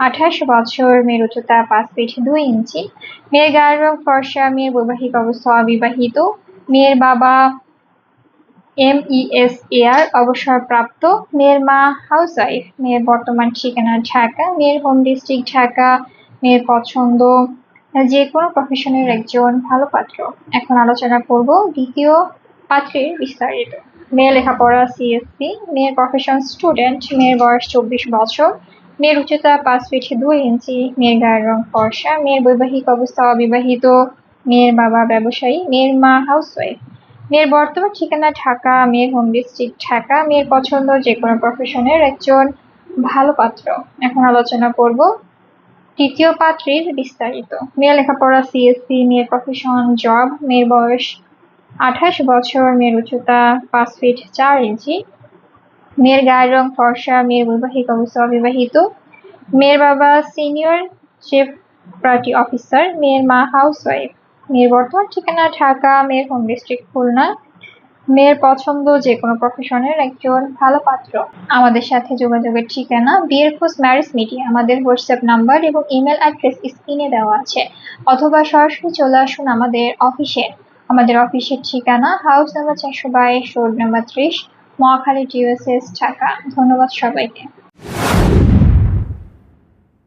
আঠাশ বছর মেয়ের উচ্চতা পাঁচ ফিট দুই ইঞ্চি। মেয়ের গায়ের রং ফর্সা, মেয়ের বৈবাহিক অবস্থা অবিবাহিত। মেয়ের বাবা এম ই এস এয়ার অবসরপ্রাপ্ত। মেয়ের মা হাউস ওয়াইফ মেয়ের বর্তমান ঠিকানা ঢাকা। মেয়ের হোম ডিস্ট্রিক্ট ঢাকা। মেয়ের পছন্দ যে কোনো প্রফেশনের একজন ভালো পাত্র। এখন আলোচনা করব দ্বিতীয় পাত্রের বিস্তারিত। মেয়ে লেখাপড়া সিএসসি মেয়ের প্রফেশন স্টুডেন্ট মেয়ের বয়স চব্বিশ বছর। মেয়ের উচ্চতা পাঁচ ফিট দুই ইঞ্চি মেয়ের গায়ের রং ফর্সা, মেয়ের বৈবাহিক অবস্থা অবিবাহিত, মেয়ের বাবা ব্যবসায়ী, মেয়ের মা হাউসওয়াইফ মেয়ের বর্তমান ঠিকানা ঢাকা, মেয়ের হোম ডিস্ট্রিক্ট ঢাকা, মেয়ের পছন্দ যে কোনো প্রফেশনের একজন ভালো পাত্র। এখন আলোচনা করব তৃতীয় পাত্রীর বিস্তারিত। মেয়ের লেখাপড়া সিএসসি মেয়ের প্রফেশন জব মেয়ের বয়স আঠাশ বছর, মেয়ের উচ্চতা পাঁচ ফিট চার ইঞ্চি মেয়ের গায়ের রং ফর্সা, মেয়ের বৈবাহিক অবস্থা অবিবাহিত। মেয়ের বাবা সিনিয়র চিফ পার্টি অফিসার, মেয়ের মা হাউস ওয়াইফ মেয়ের বর্তমান ঠিকানা ঢাকা, মেয়ের হোম ডিস্ট্রিক্ট খুলনা। মেয়ের পছন্দ যে কোনো প্রফেশনের একজন ভালো পাত্র। আমাদের সাথে যোগাযোগের ঠিকানা বিয়ের খোঁজ ম্যারেজ মিডিয়া। আমাদের হোয়াটসঅ্যাপ নাম্বার এবং ইমেল অ্যাড্রেস স্ক্রিনে দেওয়া আছে। অথবা সরাসরি চলে আসুন আমাদের অফিসে। আমাদের অফিসের ঠিকানা হাউস নাম্বার চারশো বাইশ, রোড নাম্বার ত্রিশ। মহাখালী টিউএসএস ঢাকা। ধন্যবাদ সবাইকে।